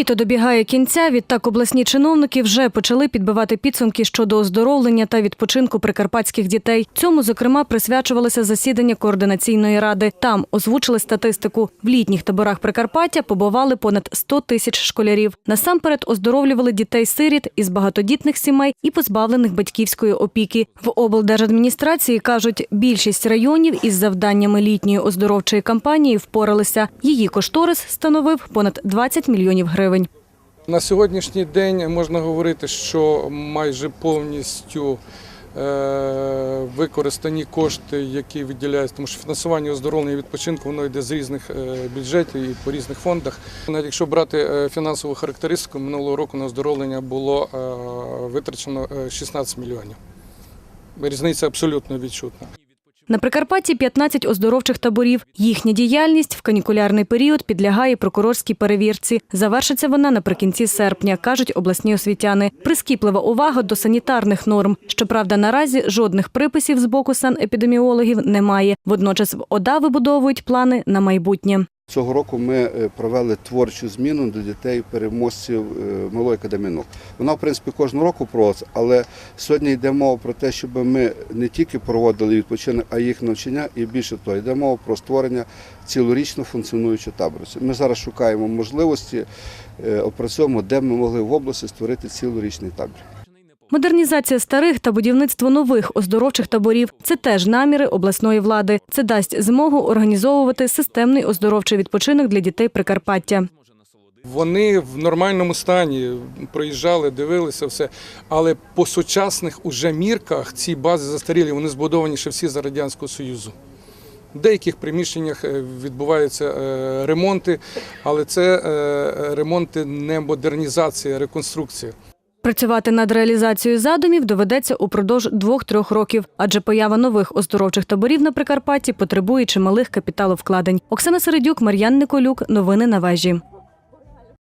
Літо добігає кінця. Відтак обласні чиновники вже почали підбивати підсумки щодо оздоровлення та відпочинку прикарпатських дітей. Цьому, зокрема, присвячувалося засідання координаційної ради. Там озвучили статистику. В літніх таборах Прикарпаття побували понад 100 тисяч школярів. Насамперед оздоровлювали дітей-сиріт із багатодітних сімей і позбавлених батьківської опіки. В облдержадміністрації кажуть, більшість районів із завданнями літньої оздоровчої кампанії впоралися. Її кошторис становив понад 20 мільйонів гривень. На сьогоднішній день можна говорити, що майже повністю е, використані кошти, які виділяються, тому що фінансування оздоровлення і відпочинку воно йде з різних е, бюджетів і по різних фондах. Навіть якщо брати е, фінансову характеристику, минулого року на оздоровлення було витрачено е, 16 мільйонів. Різниця абсолютно відчутна. На Прикарпатті 15 оздоровчих таборів. Їхня діяльність в канікулярний період підлягає прокурорській перевірці. Завершиться вона наприкінці серпня, кажуть обласні освітяни. Прискіплива увага до санітарних норм. Щоправда, наразі жодних приписів з боку санепідеміологів немає. Водночас в ОДА вибудовують плани на майбутнє. Цього року ми е, провели творчу зміну для дітей переможців е, малої академії. Вона, в принципі, кожного року проводиться, але сьогодні йде мова про те, щоб ми не тільки проводили відпочинок, а їх навчання. І більше того, йде мова про створення цілорічно функціонуючого табору. Ми зараз шукаємо можливості, е, опрацьовуємо, де ми могли в області створити цілорічний табір. Модернізація старих та будівництво нових оздоровчих таборів це теж наміри обласної влади. Це дасть змогу організовувати системний оздоровчий відпочинок для дітей Прикарпаття. Вони в нормальному стані проїжджали, дивилися все. Але по сучасних уже мірках ці бази застарілі, вони збудовані ще всі за Радянського Союзу. В деяких приміщеннях е, відбуваються е, ремонти, але це е, ремонти не модернізація, а реконструкція. Працювати над реалізацією задумів доведеться упродовж двох-трьох років, адже поява нових оздоровчих таборів на Прикарпатті потребує чималих капіталовкладень. Оксана Середюк, Мар'ян Николюк. Новини на вежі.